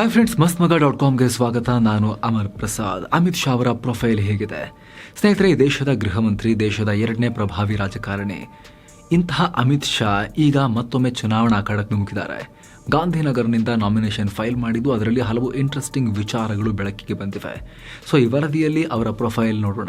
Hi friends ಮಸ್ತ್ ಮಗ dot ಕಾಮ್ಗೆ ಸ್ವಾಗತ. ನಾನು ಅಮರ್ ಪ್ರಸಾದ್. ಅಮಿತ್ ಶಾ ಅವರ ಪ್ರೊಫೈಲ್ ಹೇಗಿದೆ? ಸ್ನೇಹಿತರೆ, ದೇಶದ ಗೃಹ ಮಂತ್ರಿ ದೇಶದ ಎರಡನೇ ಪ್ರಭಾವಿ ರಾಜಕಾರಣಿ. ಇಂತಹ ಅಮಿತ್ ಶಾ ಈಗ ಮತ್ತೊಮ್ಮೆ ಚುನಾವಣಾ ಅಖಾಡಕ್ಕೆ ನುಗ್ಗಿದ್ದಾರೆ ಗಾಂಧಿನಗರ್ನಿಂದ ನಾಮಿನೇಷನ್ ಫೈಲ್ ಮಾಡಿದ್ದು ಅದರಲ್ಲಿ ಹಲವು ಇಂಟ್ರೆಸ್ಟಿಂಗ್ ವಿಚಾರಗಳು ಬೆಳಕಿಗೆ ಬಂದಿವೆ. ಸೊ ಈ ವರದಿಯಲ್ಲಿ ಅವರ ಪ್ರೊಫೈಲ್ ನೋಡೋಣ.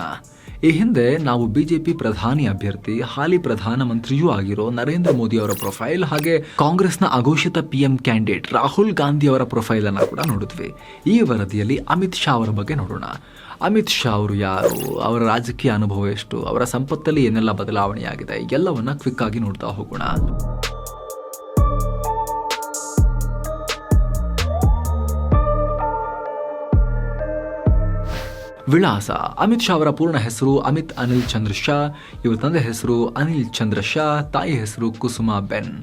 ಈ ಹಿಂದೆ ನಾವು ಬಿಜೆಪಿ ಪ್ರಧಾನಿ ಅಭ್ಯರ್ಥಿ, ಹಾಲಿ ಪ್ರಧಾನಮಂತ್ರಿಯೂ ಆಗಿರೋ ನರೇಂದ್ರ ಮೋದಿ ಅವರ ಪ್ರೊಫೈಲ್ ಹಾಗೆ ಕಾಂಗ್ರೆಸ್ನ ಅಘೋಷಿತ ಪಿಎಂ ಕ್ಯಾಂಡಿಡೇಟ್ ರಾಹುಲ್ ಗಾಂಧಿ ಅವರ ಪ್ರೊಫೈಲ್ ಅನ್ನು ಕೂಡ ನೋಡಿದ್ವಿ. ಈ ವರದಿಯಲ್ಲಿ ಅಮಿತ್ ಶಾ ಅವರ ಬಗ್ಗೆ ನೋಡೋಣ. ಅಮಿತ್ ಶಾ ಅವರು ಯಾರು? ಅವರ ರಾಜಕೀಯ ಅನುಭವ ಎಷ್ಟು? ಅವರ ಸಂಪತ್ತಲ್ಲಿ ಏನೆಲ್ಲ ಬದಲಾವಣೆಯಾಗಿದೆ? ಎಲ್ಲವನ್ನ ಕ್ವಿಕ್ ಆಗಿ ನೋಡ್ತಾ ಹೋಗೋಣ. ವಿಳಾಸ ಅಮಿತ್ ಶಾ ಅವರ ಪೂರ್ಣ ಹೆಸರು ಅಮಿತ್ ಅನಿಲ್ ಚಂದ್ರ ಶಾ, ಇವರ ತಂದೆ ಹೆಸರು ಅನಿಲ್ ಚಂದ್ರ ಶಾ, ತಾಯಿ ಹೆಸರು ಕುಸುಮಾ ಬೆನ್.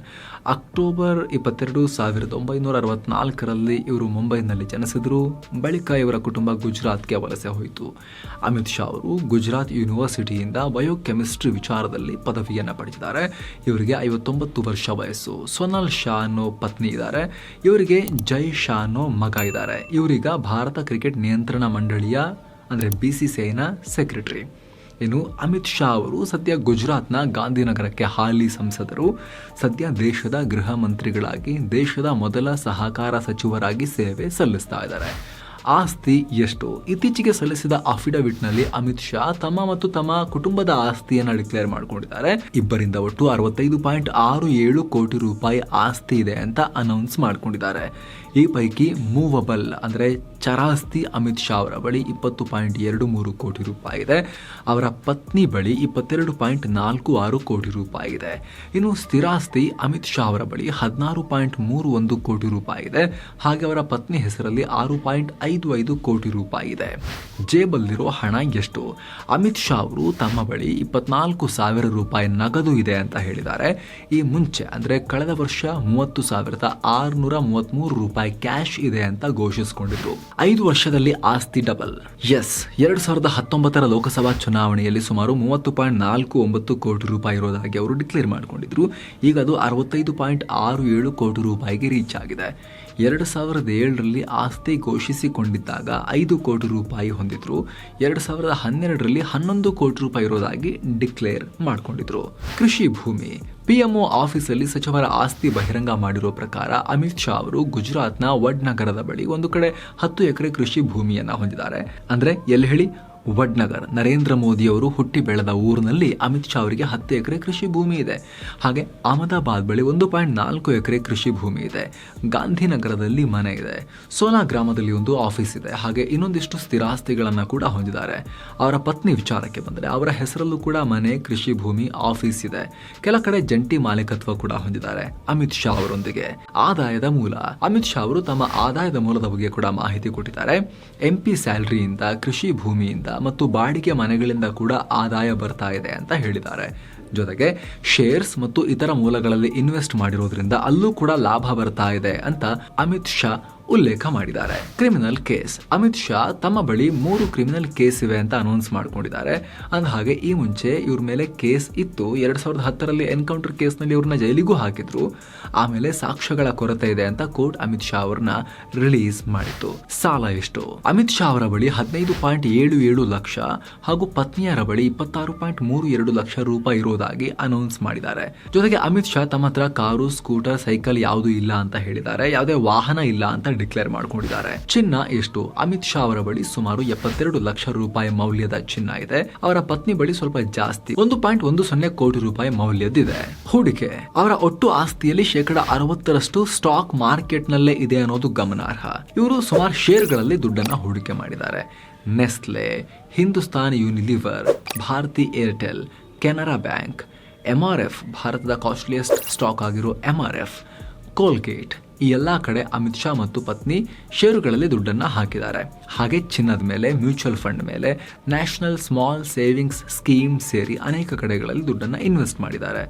ಅಕ್ಟೋಬರ್ ಇಪ್ಪತ್ತೆರಡು ಸಾವಿರದ ಒಂಬೈನೂರ ಅರವತ್ನಾಲ್ಕರಲ್ಲಿ ಇವರು ಮುಂಬೈನಲ್ಲಿ ಜನಿಸಿದರು. ಬಳಿಕ ಇವರ ಕುಟುಂಬ ಗುಜರಾತ್ಗೆ ವಲಸೆ ಹೋಯಿತು. ಅಮಿತ್ ಶಾ ಅವರು ಗುಜರಾತ್ ಯೂನಿವರ್ಸಿಟಿಯಿಂದ ಬಯೋಕೆಮಿಸ್ಟ್ರಿ ವಿಚಾರದಲ್ಲಿ ಪದವಿಯನ್ನು ಪಡೆದಿದ್ದಾರೆ. ಇವರಿಗೆ ಐವತ್ತೊಂಬತ್ತು ವರ್ಷ ವಯಸ್ಸು. ಸೊನಲ್ ಶಾ ಅನ್ನೋ ಪತ್ನಿ ಇದ್ದಾರೆ. ಇವರಿಗೆ ಜೈ ಶಾ ಅನ್ನೋ ಮಗ ಇದ್ದಾರೆ. ಇವರೀಗ ಭಾರತ ಕ್ರಿಕೆಟ್ ನಿಯಂತ್ರಣ ಮಂಡಳಿಯ ಅಂದರೆ ಬಿ ಸಿ ಸಿ ಐನ ಸೆಕ್ರೆಟರಿ ಇನ್ನು ಅಮಿತ್ ಶಾ ಅವರು ಸದ್ಯ ಗುಜರಾತ್ನ ಗಾಂಧಿನಗರಕ್ಕೆ ಹಾಲಿ ಸಂಸದರು. ಸದ್ಯ ದೇಶದ ಗೃಹ ಮಂತ್ರಿಗಳಾಗಿ, ದೇಶದ ಮೊದಲ ಸಹಕಾರ ಸಚಿವರಾಗಿ ಸೇವೆ ಸಲ್ಲಿಸ್ತಾ ಇದ್ದಾರೆ. ಆಸ್ತಿ ಎಷ್ಟು? ಇತ್ತೀಚೆಗೆ ಸಲ್ಲಿಸಿದ ಅಫಿಡವಿಟ್ನಲ್ಲಿ ಅಮಿತ್ ಶಾ ತಮ್ಮ ಮತ್ತು ತಮ್ಮ ಕುಟುಂಬದ ಆಸ್ತಿಯನ್ನು ಡಿಕ್ಲೇರ್ ಮಾಡಿಕೊಂಡಿದ್ದಾರೆ. ಇಬ್ಬರಿಂದ ಒಟ್ಟು ಅರವತ್ತೈದು ಪಾಯಿಂಟ್ ಆರು ಏಳು ಕೋಟಿ ರೂಪಾಯಿ ಆಸ್ತಿ ಇದೆ ಅಂತ ಅನೌನ್ಸ್ ಮಾಡಿಕೊಂಡಿದ್ದಾರೆ. ಈ ಪೈಕಿ ಮೂವಬಲ್ ಅಂದರೆ ಚರಾಸ್ತಿ ಅಮಿತ್ ಶಾ ಅವರ ಬಳಿ ಇಪ್ಪತ್ತು ಪಾಯಿಂಟ್ ಎರಡು ಮೂರು ಕೋಟಿ ರೂಪಾಯಿ ಇದೆ. ಅವರ ಪತ್ನಿ ಬಳಿ ಇಪ್ಪತ್ತೆರಡು ಪಾಯಿಂಟ್ ನಾಲ್ಕು ಆರು ಕೋಟಿ ರೂಪಾಯಿ ಇದೆ. ಇನ್ನು ಸ್ಥಿರಾಸ್ತಿ ಅಮಿತ್ ಶಾ ಅವರ ಬಳಿ ಹದಿನಾರು ಪಾಯಿಂಟ್ ಮೂರು ಒಂದು ಕೋಟಿ ರೂಪಾಯಿ ಇದೆ. ಹಾಗೆ ಅವರ ಪತ್ನಿ ಹೆಸರಲ್ಲಿ ಆರು ಪಾಯಿಂಟ್ ಐದು ಐದು ಕೋಟಿ ರೂಪಾಯಿ ಇದೆ. ಜೇಬಲ್ಲಿರೋ ಹಣ ಎಷ್ಟು? ಅಮಿತ್ ಶಾ ಅವರು ತಮ್ಮ ಬಳಿ ಇಪ್ಪತ್ನಾಲ್ಕು ಸಾವಿರ ರೂಪಾಯಿ ನಗದು ಇದೆ ಅಂತ ಹೇಳಿದ್ದಾರೆ. ಈ ಮುಂಚೆ ಅಂದರೆ ಕಳೆದ ವರ್ಷ ಮೂವತ್ತು ಸಾವಿರದ ಆರುನೂರ ಮೂವತ್ತ್ಮೂರು ರೂಪಾಯಿ ಕ್ಯಾಶ್ ಇದೆ ಅಂತ ಘೋಷಿಸಿಕೊಂಡಿತು ಐದು ವರ್ಷದಲ್ಲಿ ಆಸ್ತಿ ಡಬಲ್. ಎಸ್, ಎರಡ್ ಸಾವಿರದ ಹತ್ತೊಂಬತ್ತರ ಲೋಕಸಭಾ ಚುನಾವಣೆಯಲ್ಲಿ ಸುಮಾರು ಮೂವತ್ತು ಪಾಯಿಂಟ್ ನಾಲ್ಕು ಒಂಬತ್ತು ಕೋಟಿ ರೂಪಾಯಿ ಇರೋದಾಗಿ ಅವರು ಡಿಕ್ಲೇರ್ ಮಾಡಿಕೊಂಡಿದ್ರು. ಈಗ ಅದು ಅರವತ್ತೈದು ಪಾಯಿಂಟ್ ಆರು ಏಳು ಕೋಟಿ ರೂಪಾಯಿಗೆ ರೀಚ್ ಆಗಿದೆ. ಎರಡು ಸಾವಿರದ ಏಳರಲ್ಲಿ ಆಸ್ತಿ ಘೋಷಿಸಿಕೊಂಡಿದ್ದಾಗ ಐದು ಕೋಟಿ ರೂಪಾಯಿ ಹೊಂದಿದ್ರು. ಎರಡು ಸಾವಿರದ ಹನ್ನೆರಡರಲ್ಲಿ ಹನ್ನೊಂದು ಕೋಟಿ ರೂಪಾಯಿ ಇರೋದಾಗಿ ಡಿಕ್ಲೇರ್ ಮಾಡಿಕೊಂಡಿದ್ರು. ಕೃಷಿ ಭೂಮಿ ಪಿಎಂಒ ಆಫೀಸಲ್ಲಿ ಸಚಿವರ ಆಸ್ತಿ ಬಹಿರಂಗ ಮಾಡಿರೋ ಪ್ರಕಾರ ಅಮಿತ್ ಶಾ ಅವರು ಗುಜರಾತ್ನ ವಡ್ ನಗರದ ಬಳಿ ಒಂದು ಕಡೆ ಹತ್ತು ಎಕರೆ ಕೃಷಿ ಭೂಮಿಯನ್ನು ಹೊಂದಿದ್ದಾರೆ. ಅಂದ್ರೆ ಎಲ್ಲಿ ಹೇಳಿ? ವಡ್ನಗರ್. ನರೇಂದ್ರ ಮೋದಿ ಅವರು ಹುಟ್ಟಿ ಬೆಳೆದ ಊರಿನಲ್ಲಿ ಅಮಿತ್ ಶಾ ಅವರಿಗೆ ಹತ್ತು ಎಕರೆ ಕೃಷಿ ಭೂಮಿ ಇದೆ. ಹಾಗೆ ಅಹಮದಾಬಾದ್ ಬಳಿ ಒಂದು ಪಾಯಿಂಟ್ ನಾಲ್ಕು ಎಕರೆ ಕೃಷಿ ಭೂಮಿ ಇದೆ. ಗಾಂಧಿನಗರದಲ್ಲಿ ಮನೆ ಇದೆ. ಸೋನಾ ಗ್ರಾಮದಲ್ಲಿ ಒಂದು ಆಫೀಸ್ ಇದೆ. ಹಾಗೆ ಇನ್ನೊಂದಿಷ್ಟು ಸ್ಥಿರಾಸ್ತಿಗಳನ್ನು ಕೂಡ ಹೊಂದಿದ್ದಾರೆ. ಅವರ ಪತ್ನಿ ವಿಚಾರಕ್ಕೆ ಬಂದರೆ ಅವರ ಹೆಸರಲ್ಲೂ ಕೂಡ ಮನೆ, ಕೃಷಿ ಭೂಮಿ, ಆಫೀಸ್ ಇದೆ. ಕೆಲ ಕಡೆ ಜಂಟಿ ಮಾಲೀಕತ್ವ ಕೂಡ ಹೊಂದಿದ್ದಾರೆ ಅಮಿತ್ ಶಾ ಅವರೊಂದಿಗೆ. ಆದಾಯದ ಮೂಲ. ಅಮಿತ್ ಶಾ ಅವರು ತಮ್ಮ ಆದಾಯದ ಮೂಲದ ಬಗ್ಗೆ ಕೂಡ ಮಾಹಿತಿ ಕೊಟ್ಟಿದ್ದಾರೆ. ಎಂಪಿ ಸ್ಯಾಲರಿಯಿಂದ ಕೃಷಿ ಭೂಮಿಯಿಂದ ಮತ್ತು ಬಾಡಿಗೆ ಮನೆಗಳಿಂದ ಕೂಡ ಆದಾಯ ಬರ್ತಾ ಇದೆ ಅಂತ ಹೇಳಿದ್ದಾರೆ. ಜೊತೆಗೆ ಶೇರ್ಸ್ ಮತ್ತು ಇತರ ಮೂಲಗಳಲ್ಲಿ ಇನ್ವೆಸ್ಟ್ ಮಾಡಿರೋದ್ರಿಂದ ಅಲ್ಲೂ ಕೂಡ ಲಾಭ ಬರ್ತಾ ಇದೆ ಅಂತ ಅಮಿತ್ ಶಾ ಉಲ್ಲೇಖ ಮಾಡಿದ್ದಾರೆ. ಕ್ರಿಮಿನಲ್ ಕೇಸ್ ಅಮಿತ್ ಶಾ ತಮ್ಮ ಬಳಿ ಮೂರು ಕ್ರಿಮಿನಲ್ ಕೇಸ್ ಇವೆ ಅಂತ ಅನೌನ್ಸ್ ಮಾಡ್ಕೊಂಡಿದ್ದಾರೆ. ಅಂದ ಹಾಗೆ ಈ ಮುಂಚೆ ಇವ್ರ ಮೇಲೆ ಕೇಸ್ ಇತ್ತು. ಎರಡ್ ಸಾವಿರದ ಹತ್ತರಲ್ಲಿ ಎನ್ಕೌಂಟರ್ ಕೇಸ್ನಲ್ಲಿ ಇವ್ರನ್ನ ಜೈಲಿಗೂ ಹಾಕಿದ್ರು. ಆಮೇಲೆ ಸಾಕ್ಷ್ಯಗಳ ಕೊರತೆ ಇದೆ ಅಂತ ಕೋರ್ಟ್ ಅಮಿತ್ ಶಾ ಅವರನ್ನ ರಿಲೀಸ್ ಮಾಡಿತ್ತು. ಸಾಲ ಎಷ್ಟು? ಅಮಿತ್ ಶಾ ಅವರ ಬಳಿ ಹದಿನೈದು ಪಾಯಿಂಟ್ ಏಳು ಏಳು ಲಕ್ಷ ಹಾಗೂ ಪತ್ನಿಯರ ಬಳಿ ಇಪ್ಪತ್ತಾರು ಪಾಯಿಂಟ್ ಮೂರು ಎರಡು ಲಕ್ಷ ರೂಪಾಯಿ ಇರೋದಾಗಿ ಅನೌನ್ಸ್ ಮಾಡಿದ್ದಾರೆ. ಜೊತೆಗೆ ಅಮಿತ್ ಶಾ ತಮ್ಮ ಹತ್ರ ಕಾರು ಸ್ಕೂಟರ್ ಸೈಕಲ್ ಯಾವುದು ಇಲ್ಲ ಅಂತ ಹೇಳಿದ್ದಾರೆ. ಯಾವುದೇ ವಾಹನ ಇಲ್ಲ ಅಂತ ಡಿಕ್ಲೇರ್ ಮಾಡ್ಕೊಂಡಿದ್ದಾರೆ. ಚಿನ್ನ ಎಷ್ಟು? ಅಮಿತ್ ಶಾ ಅವರ ಬಳಿ ಸುಮಾರು ಎಪ್ಪತ್ತೆರಡು ಲಕ್ಷ ರೂಪಾಯಿ ಮೌಲ್ಯದ ಚಿನ್ನ ಇದೆ. ಅವರ ಪತ್ನಿ ಬಳಿ ಸ್ವಲ್ಪ ಜಾಸ್ತಿ, ಒಂದು ಪಾಯಿಂಟ್ ಒಂದು ಸೊನ್ನೆ ಕೋಟಿ ರೂಪಾಯಿ ಮೌಲ್ಯದಿದೆ ಹೂಡಿಕೆ. ಅವರ ಒಟ್ಟು ಆಸ್ತಿಯಲ್ಲಿ ಶೇಕಡ ಅರವತ್ತರಷ್ಟು ಸ್ಟಾಕ್ ಮಾರ್ಕೆಟ್ ನಲ್ಲೇ ಇದೆ ಅನ್ನೋದು ಗಮನಾರ್ಹ. ಇವರು ಸುಮಾರು ಶೇರ್ಗಳಲ್ಲಿ ದುಡ್ಡನ್ನ ಹೂಡಿಕೆ ಮಾಡಿದ್ದಾರೆ. Nestle, Hindustan Unilever, Bharti Airtel, Canara bank M R F ಭಾರತದ ಕಾಸ್ಟ್ಲಿಯೆಸ್ಟ್ ಸ್ಟಾಕ್ ಆಗಿರೋ ಎಂ ಆರ್ ಎಫ್ ಕೋಲ್ಗೇಟ್ ಈ ಎಲ್ಲ ಕಡೆ ಅಮಿತ್ ಶಾ ಮತ್ತು ಪತ್ನಿ ಷೇರುಗಳಲ್ಲಿ ದುಡ್ಡನ್ನ ಹಾಕಿದ್ದಾರೆ. ಹಾಗೆ ಚಿನ್ನದ ಮೇಲೆ ಮ್ಯೂಚುವಲ್ ಫಂಡ್ ಮೇಲೆ ನ್ಯಾಷನಲ್ ಸ್ಮಾಲ್ ಸೇವಿಂಗ್ಸ್ ಸ್ಕೀಮ್ ಸೇರಿ ಅನೇಕ ಕಡೆಗಳಲ್ಲಿ ದುಡ್ಡನ್ನು ಇನ್ವೆಸ್ಟ್ ಮಾಡಿದ್ದಾರೆ.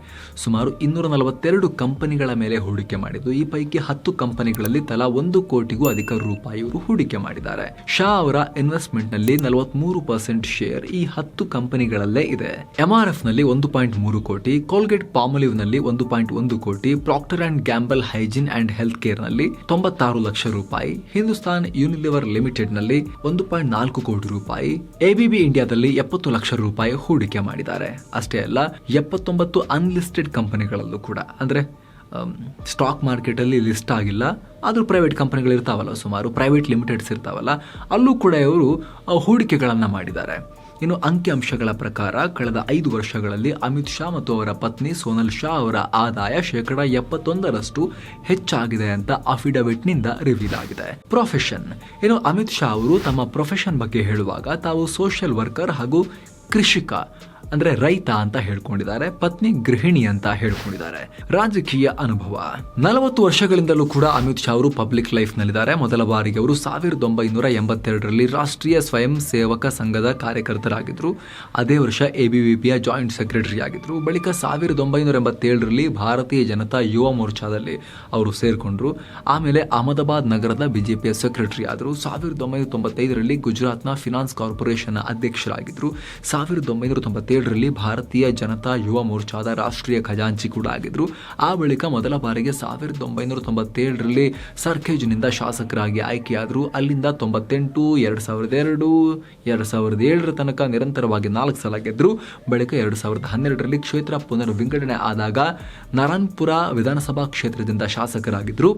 ಸುಮಾರು ಇನ್ನೂರ ನಲವತ್ತೆರಡು ಕಂಪನಿಗಳ ಮೇಲೆ ಹೂಡಿಕೆ ಮಾಡಿದ್ದು, ಈ ಪೈಕಿ ಹತ್ತು ಕಂಪನಿಗಳಲ್ಲಿ ತಲಾ ಒಂದು ಕೋಟಿಗೂ ಅಧಿಕ ರೂಪಾಯಿ ಇವರು ಹೂಡಿಕೆ ಮಾಡಿದ್ದಾರೆ. ಶಾ ಅವರ ಇನ್ವೆಸ್ಟ್ಮೆಂಟ್ನಲ್ಲಿ ನಲವತ್ಮೂರು ಪರ್ಸೆಂಟ್ ಶೇರ್ ಈ ಹತ್ತು ಕಂಪನಿಗಳಲ್ಲೇ ಇದೆ. ಎಂಆರ್ಎಫ್ನಲ್ಲಿ ಒಂದು ಪಾಯಿಂಟ್ ಮೂರು ಕೋಟಿ ಕೋಲ್ಗೇಟ್ ಪಾಮಲಿವ್ನಲ್ಲಿ ಒಂದು ಪಾಯಿಂಟ್ ಒಂದು ಕೋಟಿ Procter and Gamble hygiene and health ಕೇರ್ನಲ್ಲಿ ತೊಂಬತ್ತಾರು ಲಕ್ಷ ರೂಪಾಯಿ ಹಿಂದೂಸ್ತಾನ್ ಯೂನಿಲಿವರ್ ಲಿಮಿಟೆಡ್ನಲ್ಲಿ ಒಂದು ಪಾಯಿಂಟ್ ನಾಲ್ಕು ಕೋಟಿ ರೂಪಾಯಿ ಎಬಿಬಿ ಇಂಡಿಯಾದಲ್ಲಿ ಎಪ್ಪತ್ತು ಲಕ್ಷ ರೂಪಾಯಿ ಹೂಡಿಕೆ ಮಾಡಿದ್ದಾರೆ. ಅಷ್ಟೇ ಅಲ್ಲ, ಎಪ್ಪತ್ತೊಂಬತ್ತು ಅನ್ಲಿಸ್ಟೆಡ್ ಕಂಪನಿಗಳಲ್ಲೂ ಕೂಡ. ಅಂದ್ರೆ ಸ್ಟಾಕ್ ಮಾರ್ಕೆಟಲ್ಲಿ ಲಿಸ್ಟ್ ಆಗಿಲ್ಲ, ಆದರೂ ಪ್ರೈವೇಟ್ ಕಂಪನಿಗಳು ಇರ್ತಾವಲ್ಲ ಸುಮಾರು ಪ್ರೈವೇಟ್ ಲಿಮಿಟೆಡ್ಸ್ ಇರ್ತಾವಲ್ಲ, ಅಲ್ಲೂ ಕೂಡ ಇವರು ಹೂಡಿಕೆಗಳನ್ನು ಮಾಡಿದ್ದಾರೆ. ಇನ್ನು ಅಂಕಿಅಂಶಗಳ ಪ್ರಕಾರ ಕಳೆದ ಐದು ವರ್ಷಗಳಲ್ಲಿ ಅಮಿತ್ ಶಾ ಮತ್ತು ಅವರ ಪತ್ನಿ ಸೋನಲ್ ಶಾ ಅವರ ಆದಾಯ ಶೇಕಡ ಎಪ್ಪತ್ತೊಂದರಷ್ಟು ಹೆಚ್ಚಾಗಿದೆ ಅಂತ ಅಫಿಡವಿಟ್ನಿಂದ ರಿವೀಲ್ ಆಗಿದೆ. ಪ್ರೊಫೆಷನ್. ಇನ್ನು ಅಮಿತ್ ಶಾ ಅವರು ತಮ್ಮ ಪ್ರೊಫೆಷನ್ ಬಗ್ಗೆ ಹೇಳುವಾಗ ತಾವು ಸೋಷಿಯಲ್ ವರ್ಕರ್ ಹಾಗೂ ಕೃಷಿಕ. ಅಂದ್ರೆ ರೈತ ಅಂತ ಹೇಳ್ಕೊಂಡಿದ್ದಾರೆ, ಪತ್ನಿ ಗೃಹಿಣಿ ಅಂತ ಹೇಳ್ಕೊಂಡಿದ್ದಾರೆ. ರಾಜಕೀಯ ಅನುಭವ. ನಲವತ್ತು ವರ್ಷಗಳಿಂದಲೂ ಕೂಡ ಅಮಿತ್ ಶಾ ಅವರು ಪಬ್ಲಿಕ್ ಲೈಫ್ ನಲ್ಲಿದ್ದಾರೆ ಮೊದಲ ಬಾರಿಗೆ ಅವರು ಸಾವಿರದ ಒಂಬೈನೂರ ಎಂಬತ್ತೆರಡರಲ್ಲಿ ರಾಷ್ಟ್ರೀಯ ಸ್ವಯಂ ಸೇವಕ ಸಂಘದ ಕಾರ್ಯಕರ್ತರಾಗಿದ್ರು. ಅದೇ ವರ್ಷ ಎಬಿವಿಪಿಯ ಜಾಯಿಂಟ್ ಸೆಕ್ರೆಟರಿ ಆಗಿದ್ರು. ಬಳಿಕ ಸಾವಿರದ ಒಂಬೈನೂರ ಎಂಬತ್ತೇಳರಲ್ಲಿ ಭಾರತೀಯ ಜನತಾ ಯುವ ಮೋರ್ಚಾದಲ್ಲಿ ಅವರು ಸೇರ್ಕೊಂಡ್ರು. ಆಮೇಲೆ ಅಹಮದಾಬಾದ್ ನಗರದ ಬಿಜೆಪಿಯ ಸೆಕ್ರೆಟರಿ ಆದರು. ಸಾವಿರದ ಒಂಬೈನೂರ ತೊಂಬತ್ತೈದರಲ್ಲಿ ಗುಜರಾತ್ನ ಫಿನಾನ್ಸ್ ಕಾರ್ಪೊರೇಷನ್ ಅಧ್ಯಕ್ಷರಾಗಿದ್ರು. ಸಾವಿರದ ಒಂಬೈನೂರ ತೊಂಬತ್ತೇಳರಲ್ಲಿ ಭಾರತೀಯ ಜನತಾ ಯುವ ಮೋರ್ಚಾದ ರಾಷ್ಟ್ರೀಯ ಖಜಾಂಚಿ ಕೂಡ ಆಗಿದ್ರು. ಆ ಬಳಿಕ ಮೊದಲ ಬಾರಿಗೆ ಸಾವಿರದ ಒಂಬೈನೂರ ತೊಂಬತ್ತೇಳರಲ್ಲಿ ಸರ್ಖೇಜ್ನಿಂದ ಶಾಸಕರಾಗಿ ಆಯ್ಕೆಯಾದರು. ಅಲ್ಲಿಂದ ತೊಂಬತ್ತೆಂಟು, ಎರಡು ಸಾವಿರದ ಎರಡು ಎರಡು ಸಾವಿರದ ಏಳರ ತನಕ ನಿರಂತರವಾಗಿ ನಾಲ್ಕು ಸಲ ಗೆದ್ದರು ಬಳಿಕ ಎರಡು ಸಾವಿರದ ಹನ್ನೆರಡರಲ್ಲಿ ಕ್ಷೇತ್ರ ಪುನರ್ ವಿಂಗಡಣೆ ಆದಾಗ ನರನ್ಪುರ ವಿಧಾನಸಭಾ ಕ್ಷೇತ್ರದಿಂದ ಶಾಸಕರಾಗಿದ್ದರು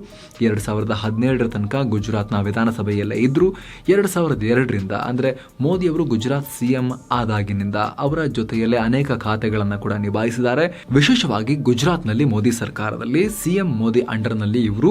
ಎರಡು ಸಾವಿರದ ಹದಿನೇಳರ ತನಕ ಗುಜರಾತ್ನ ವಿಧಾನಸಭೆಯಲ್ಲೇ ಇದ್ದರು ಎರಡು ಸಾವಿರದ ಎರಡರಿಂದ ಅಂದರೆ ಮೋದಿಯವರು ಗುಜರಾತ್ ಸಿಎಂ ಆದಾಗಿನಿಂದ ಅವರ ಜೊತೆಯಲ್ಲೇ ಅನೇಕ ಖಾತೆಗಳನ್ನು ಕೂಡ ನಿಭಾಯಿಸಿದ್ದಾರೆ. ವಿಶೇಷವಾಗಿ ಗುಜರಾತ್ನಲ್ಲಿ ಮೋದಿ ಸರ್ಕಾರದಲ್ಲಿ ಸಿಎಂ ಮೋದಿ ಅಂಡರ್ನಲ್ಲಿ ಇವರು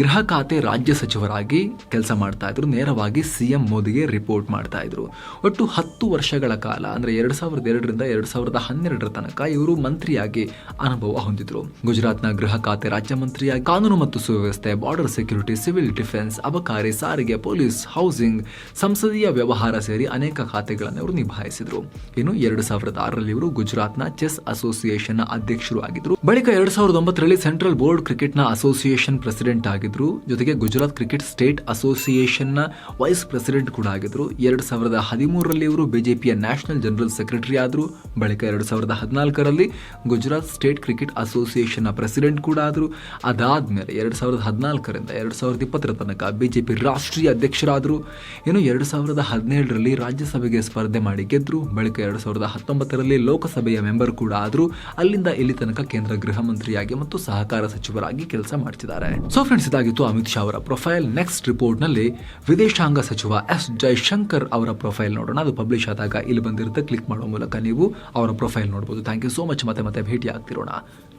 ಗೃಹ ಖಾತೆ ರಾಜ್ಯ ಸಚಿವರಾಗಿ ಕೆಲಸ ಮಾಡ್ತಾ ಇದ್ರು. ನೇರವಾಗಿ ಸಿಎಂ ಮೋದಿಗೆ ರಿಪೋರ್ಟ್ ಮಾಡ್ತಾ ಇದ್ರು. ಒಟ್ಟು ಹತ್ತು ವರ್ಷಗಳ ಕಾಲ, ಅಂದ್ರೆ ಎರಡು ಸಾವಿರದ ಎರಡರಿಂದ ಎರಡು ಸಾವಿರದ ಹನ್ನೆರಡರ ತನಕ ಇವರು ಮಂತ್ರಿಯಾಗಿ ಅನುಭವ ಹೊಂದಿದ್ರು. ಗುಜರಾತ್ನ ಗೃಹ ಖಾತೆ ರಾಜ್ಯ ಮಂತ್ರಿಯಾಗಿ ಕಾನೂನು ಮತ್ತು ಸುವ್ಯವಸ್ಥೆ ಬಾರ್ಡರ್ ಸೆಕ್ಯೂರಿಟಿ ಸಿವಿಲ್ ಡಿಫೆನ್ಸ್ ಅಬಕಾರಿ, ಸಾರಿಗೆ ಪೊಲೀಸ್ ಹೌಸಿಂಗ್ ಸಂಸದೀಯ ವ್ಯವಹಾರ ಸೇರಿ ಅನೇಕ ಖಾತೆಗಳನ್ನು ಇವರು ನಿಭಾಯಿಸಿದ್ರು. ಇನ್ನು ಎರಡು ಸಾವಿರದ ಆರರಲ್ಲಿ ಇವರು ಗುಜರಾತ್ನ ಚೆಸ್ ಅಸೋಸಿಯೇಷನ್ ಅಧ್ಯಕ್ಷರು ಆಗಿದ್ರು. ಬಳಿಕ ಎರಡ್ ಸಾವಿರದ ಒಂಬತ್ತರಲ್ಲಿ ಸೆಂಟ್ರಲ್ ಬೋರ್ಡ್ ಕ್ರಿಕೆಟ್ನ ಅಸೋಸಿಯೇಷನ್ ಪ್ರೆಸಿಡೆಂಟ್ ಆಗಿದ್ರು, ಜೊತೆಗೆ ಗುಜರಾತ್ ಕ್ರಿಕೆಟ್ ಸ್ಟೇಟ್ ಅಸೋಸಿಯೇಷನ್ನ ವೈಸ್ ಪ್ರೆಸಿಡೆಂಟ್ ಕೂಡ ಆಗಿದ್ರು. ಎರಡು ಸಾವಿರದ ಹದಿಮೂರರಲ್ಲಿ ಇವರು ಬಿಜೆಪಿಯ ನ್ಯಾಷನಲ್ ಜನರಲ್ ಸೆಕ್ರೆಟರಿ ಆದರು. ಬಳಿಕ ಎರಡು ಸಾವಿರದ ಹದಿನಾಲ್ಕರಲ್ಲಿ ಗುಜರಾತ್ ಸ್ಟೇಟ್ ಕ್ರಿಕೆಟ್ ಅಸೋಸಿಯೇಷನ್ನ ಪ್ರೆಸಿಡೆಂಟ್ ಕೂಡ ಆದರು. ಅದಾದ್ಮೇಲೆ ಎರಡು ಸಾವಿರದ ಹದಿನಾಲ್ಕರಿಂದ ಎರಡು ಸಾವಿರದ ಇಪ್ಪತ್ತರ ತನಕ ಬಿಜೆಪಿ ರಾಷ್ಟ್ರೀಯ ಅಧ್ಯಕ್ಷರಾದರು. ಇನ್ನು ಎರಡು ಸಾವಿರದ ಹದಿನೇಳರಲ್ಲಿ ರಾಜ್ಯಸಭೆಗೆ ಸ್ಪರ್ಧೆ ಮಾಡಿ ಗೆದ್ರು. ಬಳಿಕ ಎರಡು ಸಾವಿರದ ಹತ್ತೊಂಬತ್ತರಲ್ಲಿ ಲೋಕಸಭೆಯ ಮೆಂಬರ್ ಕೂಡ ಆದರು. ಅಲ್ಲಿಂದ ಇಲ್ಲಿ ತನಕ ಕೇಂದ್ರ ಗೃಹ ಮಂತ್ರಿಯಾಗಿ ಮತ್ತು ಸಹಕಾರ ಸಚಿವರಾಗಿ ಕೆಲಸ ಮಾಡ್ತಿದ್ದಾರೆ. ಸೊ ಫ್ರೆಂಡ್ಸ್ ಇದಾಗಿತ್ತು ಅಮಿತ್ ಶಾ ಅವರ ಪ್ರೊಫೈಲ್ ನೆಕ್ಸ್ಟ್ ರಿಪೋರ್ಟ್ನಲ್ಲಿ ವಿದೇಶಾಂಗ ಸಚಿವ ಎಸ್ ಜೈಶಂಕರ್ ಅವರ ಪ್ರೊಫೈಲ್ ನೋಡೋಣ. ಅದು ಪಬ್ಲಿಷ್ ಆದಾಗ ಇಲ್ಲಿ ಬಂದಿರುತ್ತೆ. ಕ್ಲಿಕ್ ಮಾಡುವ ಮೂಲಕ ನೀವು ಅವರ ಪ್ರೊಫೈಲ್ ನೋಡಬಹುದು ಥ್ಯಾಂಕ್ ಯು ಸೋ ಮಚ್ ಮತ್ತೆ ಮತ್ತೆ ಭೇಟಿ ಆಗ್ತಿರೋಣ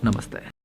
ನಮಸ್ತೆ.